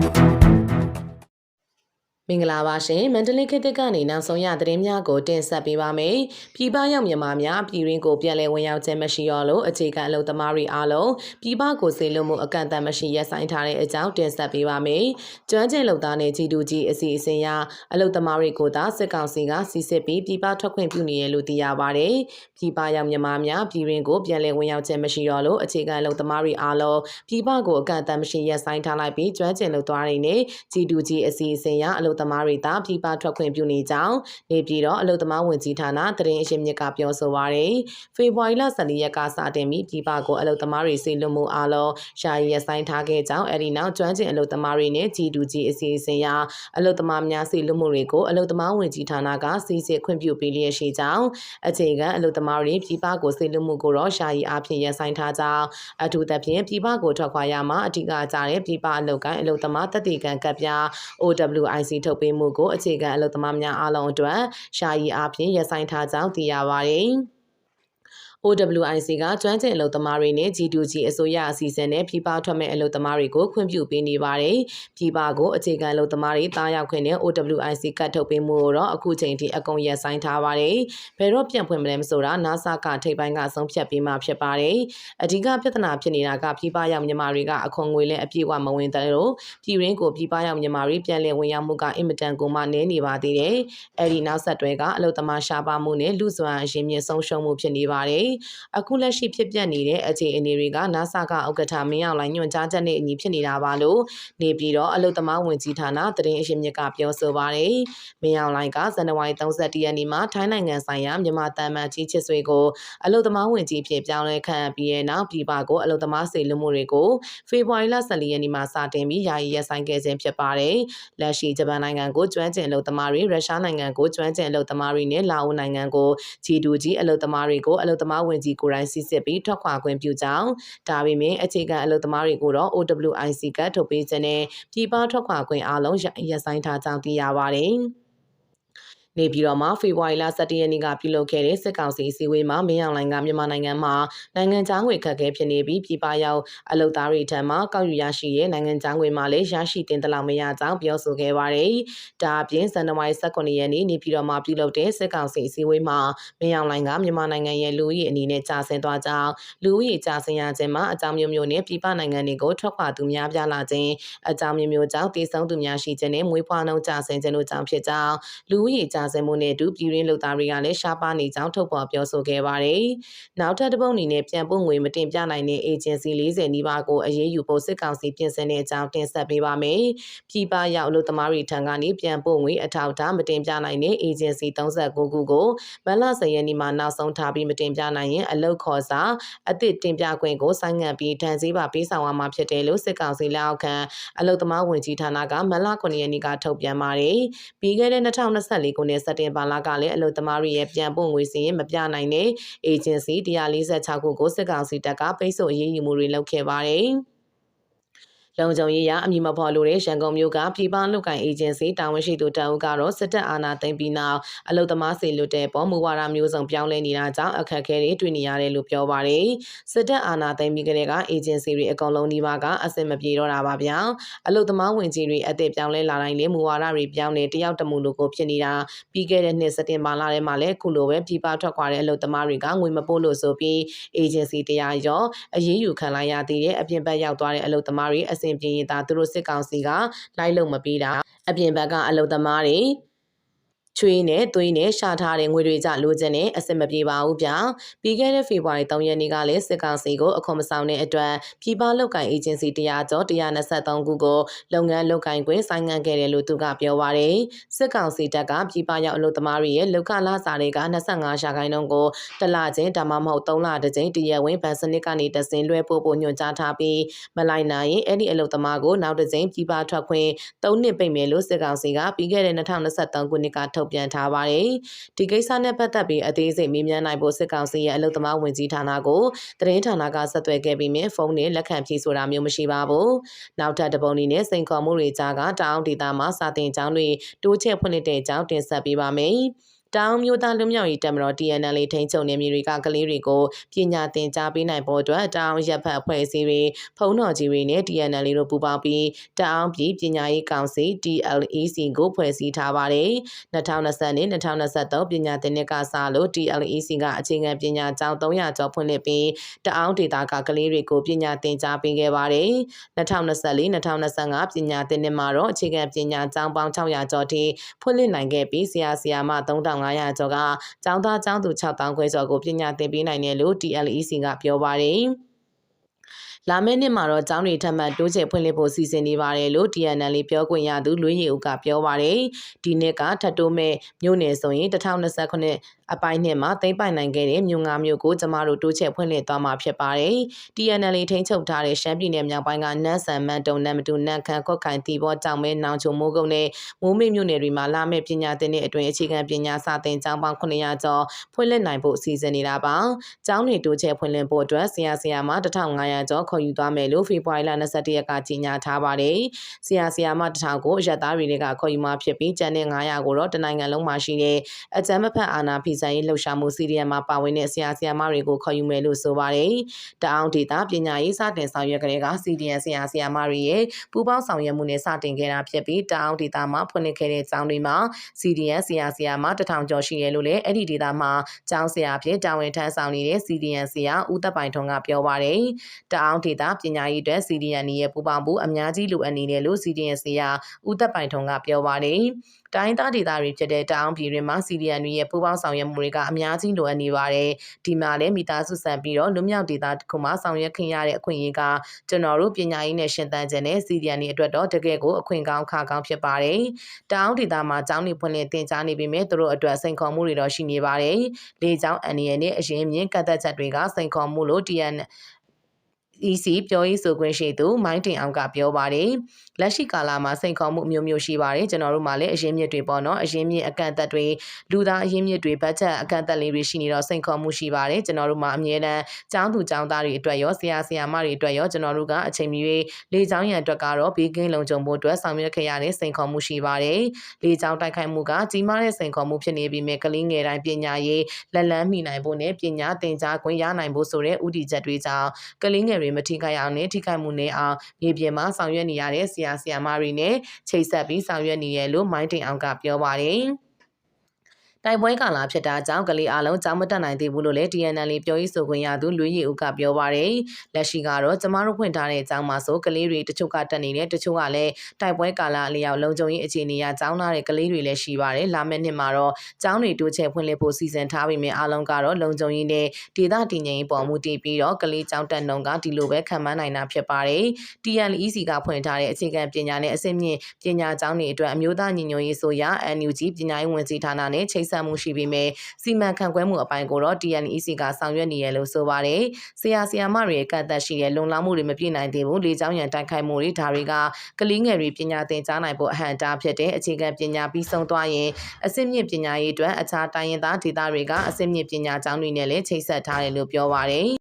Thank you. မင်္ဂလာပါရှင်မန္တလေးခေတ်သစ်ကနေနောက်ဆုံးရသတင်းများကိုတင်ဆက်ပေးပါမယ်။ပြည်ပရောက်မြန်မာများပြည်ရင်းကိုပြန်လည်ဝင်ရောက်ခြင်းမရှိရလို့အခြေခံအလုပ်သမားတွေအားလုံးပြည်ပကိုစေလွတ်မှုအကန့်အသတ်မရှိရပ်ဆိုင်းထားတဲ့အကြောင်းတင်ဆက်ပေးပါမယ်။ကျွမ်းကျင်လုပ်သားနဲ့ကြီးတူကြီးအစီအစဉ်ရအလုပ်သမားတွေကိုသာစစ်ကောင်စီကစီစစ်ပြီးပြည်ပထွက်ခွင့်ပြုနေရလို့သိရပါတယ်။ပြည်ပရောက်မြန်မာများပြည်ရင်းကိုပြန်လည်ဝင်ရောက်ခြင်းမရှိရလို့အခြေခံအလုပ်သမားတွေအားလုံးပြည်ပကိုအကန့်အသတ်မရှိရပ်ဆိုင်းထားလိုက်ပြီးကျွမ်းကျင်လုပ်သားတွေနဲ့ကြီးတူကြီးအစီအစဉ်ရအလုပ်သမားတွေသာပြည်ပထွက်ခွင့်ပြုနေကြောင်းနေပြည်တော်အလုပ်သမားဝင်ကြီးဌာနသတင်းအရှင်မြစ်ကပြောဆိုပါရယ်ဖေဖော်ဝါရီလ14ရက်ကစတင်ပြီးပြည်ပကိုအလုပ်သမားတွေစီလွတ်မှုအားလုံးရှာရီရဆိုင်ထားခဲ့ကြောင်းအဲဒီနောက်ကျွမ်းကျင်အလုပ်သမားတွေနဲ့ကြီးတူကြီးအစီအစဉ်ရာအလုပ်သမားများစီလွတ်မှုတွေကိုအလုပ်သမားဝင်ကြီးဌာနကစီစစ်ခွင့်ပြုပေးလျက်ရှိကြောင်းအခြေခံအလုပ်သမားတွေပြည်ပကိုစီလွတ်မှုကိုတော့ရှာရီအဖြစ်ရဆိုင်ထားကြောင်းအထူးသဖြင့်ပြည်ပကိုထွက်ခွာရမှာအထူးကကြတဲ့ပြည်ပအလုပ်ကိုင်းအလုပ်သမားတတိကံကပ်ပြ OWIC ထုတ်ပေးမှုကိုအခြေခံအလုပ်သမားများအားလုံးအတွက်ရှာယီအားဖြင့်ရဆိုင်ထားကြောင်းသိရပါတယ်။ OWIC ကကျွမ်းကျင်အလုပ်သမားတွေနဲ့ G2G အစိုးရအစီအစဉ်နဲ့ပြည်ပထွက်မဲ့အလုပ်သမားတွေကိုခွင့်ပြုပေးနေပါတယ်။ပြည်ပကိုအခြေခံအလုပ်သမားတွေတားရောက်ခွင့်နဲ့ OWIC ကတ်ထုတ်ပေးမှုကိုတော့အခုချိန်ထိအကုန်ရပ်ဆိုင်းထားပါတယ်။ဘယ်တော့ပြန်ဖွင့်မလဲမဆိုတာ NASA ကထိပ်ပိုင်းကဆုံးဖြတ်ပေးမှဖြစ်ပါတယ်။အဓိကပြဿနာဖြစ်နေတာကပြည်ပရောက်မြန်မာတွေကအခွန်ငွေနဲ့အပြည့်အဝမဝင်တယ်လို့ပြည်ရင်းကိုပြည်ပရောက်မြန်မာတွေပြန်လည်ဝင်ရောက်မှုကအင်မတန်ကိုမှနည်းနေပါသေးတယ်။အဲဒီနောက်ဆက်တွဲကအလုပ်သမားရှားပါမှုနဲ့လူစွမ်းအရင်းမြစ်ဆုံးရှုံးမှုဖြစ်နေပါတယ်။အခုလက်ရှိဖြစ်ပျက်နေတဲ့အခြေအနေတွေက NASA ကဥက္ကဋ္ဌမင်းအောင်လှိုင်ညွှန်ကြားချက်နဲ့အညီဖြစ်နေတာပါလို့နေပြည်တော်အလုသမားဝင်ကြီးဌာနသတင်းအရှင်မြစ်ကပြောဆိုပါတယ်။မင်းအောင်လှိုင်ကဇန်နဝါရီ31ရက်နေ့မှာထိုင်းနိုင်ငံဆိုင်ရာမြန်မာတမန်ကြီးချစ်ဆွေကိုအလုသမားဝင်ကြီးဖြစ်ပြောင်းလဲခန့်ပြီးတဲ့နောက်ပြည်ပကိုအလုသမားစေလွှတ်မှုတွေကိုဖေဖော်ဝါရီလ14ရက်နေ့မှာစတင်ပြီးယာယီရပ်ဆိုင်းခဲ့ခြင်းဖြစ်ပါတယ်။လက်ရှိဂျပန်နိုင်ငံကိုကျွမ်းကျင်အလုသမားတွေရုရှားနိုင်ငံကိုကျွမ်းကျင်အလုသမားတွေနဲ့လာအိုနိုင်ငံကိုဂျီဒူဂျီအလုသမားတွေကိုအလုသမားဝင်ကြီးကိုယ်တိုင်စစ်စစ်ပြီးထွက်ခွာခွင့်ပြုကြောင်းဒါပေမဲ့အခြေခံအလုသမားတွေကိုတော့ OWIC ကထုတ်ပေးခြင်းနဲ့ပြည်ပထွက်ခွာခွင့်အားလုံးရပ်ဆိုင်းထားကြောင်းသိရပါတယ်။ နေပြည်တော်မှာဖေဖော်ဝါရီလ17ရက်နေ့ကပြုလုပ်ခဲ့တဲ့စစ်ကောင်စီအစည်းအဝေးမှာမင်းအောင်လှိုင်ကမြန်မာနိုင်ငံမှာနိုင်ငံခြားငွေခက်ခဲဖြစ်နေပြီးပြည်ပရောက်အလုပ်သားတွေထံမှကောက်ယူရရှိတဲ့နိုင်ငံခြားငွေမှလည်းရရှိတင်တလောက်မရကြောင်းပြောဆိုခဲ့ပါတယ်။ဒါအပြင်ဇန်နဝါရီ18ရက်နေ့နေပြည်တော်မှာပြုလုပ်တဲ့စစ်ကောင်စီအစည်းအဝေးမှာမင်းအောင်လှိုင်ကမြန်မာနိုင်ငံရဲ့လူဦးရေအနေနဲ့ကြာဆင်းသွားကြောင်းလူဦးရေကြာဆင်းရခြင်းမှာအကြောင်းမျိုးမျိုးနဲ့ပြည်ပနိုင်ငံတွေကိုထွက်ခွာသူများပြားလာခြင်းအကြောင်းမျိုးမျိုးကြောင့်တည်ဆုံသူများရှိခြင်းနဲ့မွေးဖွားနှုန်းကြာဆင်းခြင်းတို့ကြောင့်ဖြစ်ကြောင်းလူဦးရေကြာဆင်းမှုနဲ့အတူပြည်ရင်းလုပ်သားတွေကလည်းရှားပါနေကြောင်းထုတ်ဖော်ပြောဆိုခဲ့ပါတယ်။နောက်ထပ်တစ်ပုတ်အနေနဲ့ပြန်ပို့ငွေမတင်ပြနိုင်တဲ့အေဂျင်စီ40နီးပါးကိုအရေးယူဖို့စစ်ကောင်စီပြင်ဆင်တဲ့အကြောင်းတင်ဆက်ပေးပါမယ်။ပြည်ပရောက်လုပ်သမားတွေထံကနေပြန်ပို့ငွေအထောက်အထားမတင်ပြနိုင်တဲ့အေဂျင်စီ39ခုကိုမလ10ရက်နေ့မှာနောက်ဆုံးထားပြီးမတင်ပြနိုင်ရင်အလုတ်ခေါ်စာအသစ်တင်ပြခွင့်ကိုဆိုင်းငံ့ပြီးဒဏ်စည်းပါပေးဆောင်ရမှာဖြစ်တယ်လို့စစ်ကောင်စီလက်အောက်ခံအလုတ်သမားဝင်ကြီးဌာနကမလ9ရက်နေ့ကထုတ်ပြန်ပါတယ်။ပြီးခဲ့တဲ့2024ခုနှစ်စက်တင်ဘာလကလည်းအလုပ်သမားတွေရဲ့ပြန်ပို့ငွေစီရင်မပြနိုင်တဲ့အေဂျင်စီ146ခုကိုစစ်ကောင်စီတပ်ကပိတ်ဆို့အရေးယူမှုတွေလုပ်ခဲ့ပါတယ်။ လုံခြုံရေးရအမည်မဖော်လိုတဲ့ရန်ကုန်မြို့ကပြည်ပလူကိုင်အေဂျင်စီတာဝန်ရှိသူတအုပ်ကတော့စစ်တပ်အာဏာသိမ်းပြီးနောက်အလုသမားစီလွတ်တဲ့ပေါ်မူဝါဒမျိုးစုံပြောင်းလဲနေတာကြောင့်အခက်အခဲတွေတွေ့နေရတယ်လို့ပြောပါတယ်စစ်တပ်အာဏာသိမ်းပြီးကတည်းကအေဂျင်စီတွေအကုန်လုံးဒီပါကအဆင်မပြေတော့တာပါဗျာအလုသမားဝင်ကြီးတွေအသက်ပြောင်းလဲလာတိုင်းလေမူဝါဒတွေပြောင်းနေတယောက်တမူလိုကိုဖြစ်နေတာပြီးခဲ့တဲ့နှစ်စက်တင်ဘာလထဲမှာလည်းခုလိုပဲပြည်ပထွက်ခွာတဲ့အလုသမားတွေကငွေမပို့လို့ဆိုပြီးအေဂျင်စီတရားရောအရေးယူခံလိုက်ရသေးတဲ့အပြင်ဘက်ရောက်သွားတဲ့အလုသမားတွေအဆင်ပြေရင်သာသူတို့စစ်ကောင်စီကလိုက်လုံမပေးတာအပြင်ဘက်ကအလုသမားတွေ ချွေးနဲ့သွေးနဲ့ရှာထားတဲ့ငွေတွေကြလိုချင်နဲ့အဆင်မပြေပါဘူးဗျာပြီးခဲ့တဲ့ဖေဖော်ဝါရီ3ရက်နေ့ကလည်းစစ်ကောင်စီကိုအခွန်မဆောင်တဲ့အတွက်ပြည်ပလုပ်ကိုင်အေဂျင်စီတရားကျော်123ခုကိုလုပ်ငန်းလုပ်ကိုင်ခွင့်ဆိုင်းငံ့ခဲ့တယ်လို့သူကပြောပါရယ်စစ်ကောင်စီတပ်ကပြည်ပရောက်အလုပ်သမားတွေရဲ့လောက်ခလာစာတွေက25ရာခိုင်နှုန်းကိုတလချင်းဒါမှမဟုတ်3လတစ်ကြိမ်တရက်ဝင်ဗန်စနစ်ကနေတစင်လွှဲပို့ဖို့ညွှန်ကြားထားပြီးမလိုက်နိုင်ရင်အဲ့ဒီအလုပ်သမားကိုနောက်တစ်ကြိမ်ပြည်ပထွက်ခွင့်3နှစ်ပိတ်မယ်လို့စစ်ကောင်စီကပြီးခဲ့တဲ့2023ခုနှစ်ကထုတ်ထုတ်ပြန်ထားပါတယ်။ဒီကိစ္စနဲ့ပတ်သက်ပြီးအသေးစိတ်မေးမြန်းနိုင်ဖို့စစ်ကောင်စီရဲ့အလုပ်သမားဝင်ကြီးဌာနကိုသတင်းဌာနကဆက်သွယ်ခဲ့ပြီးမြင်ဖုန်းနဲ့လက်ခံဖြေဆိုတာမျိုးမရှိပါဘူး။နောက်ထပ်တပုံအနေနဲ့စိန်ခေါ်မှုတွေကြားကတောင်းဒေတာမှာစာတင်ကြောင်းတွေတိုးချဲ့ဖွင့်လှစ်တဲ့အကြောင်းတင်ဆက်ပေးပါမယ်။ တောင်မျိုးသားလူမျိုးရေးတပ်မတော် TNL ထိန်းချုပ်နေမြေတွေကကလေးတွေကိုပညာသင်ကြားပေးနိုင်ဖို့အတွက်တောင်ရပ်ဖက်အဖွဲ့အစည်းတွေဖုံးတော်ကြီးတွေနဲ့ TNL တို့ပူးပေါင်းပြီးတောင်ပြည်ပညာရေးကောင်စီ TLEC ကိုဖွဲ့စည်းထားပါတယ်။2020နဲ့2023ပညာသင်နှစ်ကစလို့ TLEC ကအခြေခံပညာကျောင်း300ကျော်ဖွင့်လှစ်ပြီးတအောင်းဒေတာကကလေးတွေကိုပညာသင်ကြားပေးခဲ့ပါတယ်။2024-2025ပညာသင်နှစ်မှာတော့အခြေခံပညာကျောင်းပေါင်း600ကျော်ထိဖွင့်လှစ်နိုင်ခဲ့ပြီးဆရာဆရာမ3500ကျော်ကကျောင်းသားကျောင်းသူ6000ခွဲကျော်ကိုပညာသင်ပေးနိုင်တယ်လို့ TLEC ကပြောပါတယ်။ လာမယ့်နှစ်မှာတော့ကျောင်းတွေထပ်မံတိုးချဲ့ဖွင့်လှစ်ဖို့စီစဉ်နေပါတယ်လို့ TNL ပြောခွင့်ရသူလွေးရီဦးကပြောပါတယ်ဒီနှစ်ကထပ်တိုးမဲ့မြို့နယ်ဆိုရင်2029အပိုင်းနှစ်မှာသိမ့်ပိုင်နိုင်ခဲ့တဲ့မြို့ငါမြို့ကိုကျမတို့တိုးချဲ့ဖွင့်လှစ်သွားမှာဖြစ်ပါတယ်။ TNL ထိန်းချုပ်ထားတဲ့ရှမ်းပြည်နယ်မြောက်ပိုင်းကနန်းဆန်မန်တုံနမ်မတူနန်းခမ်းကော့ခိုင်တီဘောကြောင်မဲနောင်ချုံမိုးကုတ်နဲ့မိုးမိတ်မြို့နယ်တွေမှာလာမယ့်ပညာသင်တဲ့အတွင်းအခြေခံပညာစာသင်ကျောင်းပေါင်း900ကျော်ဖွင့်လှစ်နိုင်ဖို့အစီအစဉ်နေတာပါ။ကျောင်းတွေတိုးချဲ့ဖွင့်လှစ်ဖို့အတွက်ဆရာဆရာမ1500ကျော်ခေါ်ယူသွားမယ်လို့ဖေဖော်ဝါရီလ22ရက်ကကြေညာထားပါတယ်။ဆရာဆရာမ1000ကိုအရက်သားတွေကခေါ်ယူမှာဖြစ်ပြီးကျန်တဲ့900ကိုတော့တနိုင်ငံလုံးမှာရှိတဲ့အကြမ်းမဖက်အာဏာဖီဆိုင်ရေးလှုပ်ရှားမှုစီရီယံမှာပါဝင်တဲ့ဆရာဆရာမတွေကိုခေါ်ယူမယ်လို့ဆိုပါတယ်။တအောင်ဒေတာပညာရေးစတင်ဆောင်ရွက်ကလေးကစီဒီယံဆရာဆရာမတွေရဲ့ပူးပေါင်းဆောင်ရွက်မှုနဲ့စတင်ခဲ့တာဖြစ်ပြီးတအောင်ဒေတာမှာဖွင့်လှစ်ခဲ့တဲ့ကျောင်းတွေမှာစီဒီယံဆရာဆရာမတထောင်ကျော်ရှိရလို့လည်းအဲ့ဒီဒေတာမှာကျောင်းဆရာဖြစ်တာဝန်ထမ်းဆောင်နေတဲ့စီဒီယံဆရာဦးသက်ပိုင်ထွန်းကပြောပါတယ်။တအောင်ဒေတာပညာရေးအတွက်စီဒီယံရဲ့ပူးပေါင်းမှုအများကြီးလိုအပ်နေတယ်လို့စီဒီယံဆရာဦးသက်ပိုင်ထွန်းကပြောပါတယ်။တိုင်းသားဒေသတွေဖြစ်တဲ့တောင်ပြည်တွင်မှာစီဒီယန်တွေရဲ့ပူးပေါင်းဆောင်ရွက်မှုတွေကအများကြီးလိုအပ်နေပါတယ်။ဒီမှာလည်းမိသားစုဆန်ပြီးတော့လူမြောက်ဒေသတစ်ခုမှာဆောင်ရွက်ခင်ရတဲ့အခွင့်အရေးကကျွန်တော်တို့ပညာရေးနဲ့ရှင်သန်ခြင်းနဲ့စီဒီယန်တွေအတွက်တော့တကယ်ကိုအခွင့်ကောင်းခါကောင်းဖြစ်ပါတယ်။တောင်ဒေသမှာကျောင်းတွေဖွင့်လှစ်တင်ကြားနေပေမဲ့သူတို့အတွက်စိန်ခေါ်မှုတွေတော့ရှိနေပါတယ်။လေကျောင်းအန်ရီရဲ့အရင်မြင့်ကတ်သက်ချက်တွေကစိန်ခေါ်မှုလို့ TN EC ပြောရေးဆိုခွင့်ရှိသူမိုင်းတင်အောင်ကပြောပါတယ်လက်ရှိကာလမှာစိန်ခေါ်မှုမျိုးမျိုးရှိပါတယ်ကျွန်တော်တို့မှာလည်းအရင်းမြစ်တွေပေါ့နော်အရင်းမြစ်အကန့်အသတ်တွေလူသားအရင်းမြစ်တွေဘတ်ဂျက်အကန့်အသတ်လေးတွေရှိနေတော့စိန်ခေါ်မှုရှိပါတယ်ကျွန်တော်တို့မှာအမြဲတမ်းကျောင်းသူကျောင်းသားတွေအတွက်ရောဆရာဆရာမတွေအတွက်ရောကျွန်တော်တို့ကအချိန်မီလေကျောင်းရန်အတွက်ကတော့ဘေးကင်းလုံခြုံဖို့အတွက်ဆောင်ရွက်ခဲ့ရတဲ့စိန်ခေါ်မှုရှိပါတယ်လေကျောင်းတိုက်ခိုက်မှုကကြီးမားတဲ့စိန်ခေါ်မှုဖြစ်နေပြီးမြဲကလေးငယ်တိုင်းပညာရေးလက်လန်းမိနိုင်ဖို့နဲ့ပညာသင်ကြားခွင့်ရနိုင်ဖို့ဆိုတဲ့ဥတီချက်တွေကြောင့်ကလေးငယ်တွေမထိခိုက်အောင်နဲ့ထိခိုက်မှုနဲ့အောင်မြေပြင်မှာဆောင်ရွက်နေရတဲ့ဆရာဆရာမတွေနဲ့ချိတ်ဆက်ပြီးဆောင်ရွက်နေရလို့မိုင်းတင်အောင်ကပြောပါတယ်။ တိုက်ပွဲကာလဖြစ်တာကြောင့်ကလေးအလုံးကြောင်းမတက်နိုင်သေးဘူးလို့လည်း TNL ပြောရေးဆိုခွင့်ရသူလွေးရီဦးကပြောပါရယ်လက်ရှိကတော့ကျမတို့ဖွင့်ထားတဲ့အကြောင်းမှာဆိုကလေးတွေတချို့ကတက်နေတယ်တချို့ကလည်းတိုက်ပွဲကာလအလျောက်လုံခြုံရေးအခြေအနေအရကျောင်းသားတဲ့ကလေးတွေလည်းရှိပါတယ်လာမယ့်နှစ်မှာတော့ကျောင်းတွေတိုးချဲ့ဖွင့်လှစ်ဖို့စီစဉ်ထားပြီးမြင်အလုံးကတော့လုံခြုံရေးနဲ့ဒေသတည်ငြိမ်ရေးပေါ်မူတည်ပြီးတော့ကလေးကျောင်းတက်နှုံကဒီလိုပဲခံမှန်းနိုင်တာဖြစ်ပါတယ် TNEC ကဖွင့်ထားတဲ့အခြေခံပညာနဲ့အဆင့်မြင့်ပညာကျောင်းတွေအတွက်အမျိုးသားညီညွတ်ရေးဆိုရာ NUG ပညာရေးဝန်ကြီးဌာနနဲ့ချိတ်ဆက်မှုရှိပြီးမြဲစီမံခန့်ခွဲမှုအပိုင်းကိုတော့ TNEC ကဆောင်ရွက်နေရလို့ဆိုပါတယ်။ဆရာဆရာမတွေရဲ့ကန့်သက်ရှိတဲ့လုံလောက်မှုတွေမပြည့်နိုင်သေးဘူး။လေကြောင်းရန်တိုက်ခိုက်မှုတွေဒါတွေကကလေးငယ်တွေပညာသင်ကြားနိုင်ဖို့အဟန့်အတားဖြစ်တဲ့အခြေခံပညာပြီးဆုံးသွားရင်အစစ်မြင့်ပညာရေးအတွက်အခြားတိုင်းရင်းသားဒေသတွေကအစစ်မြင့်ပညာကျောင်းတွေနဲ့လည်းချိတ်ဆက်ထားတယ်လို့ပြောပါတယ်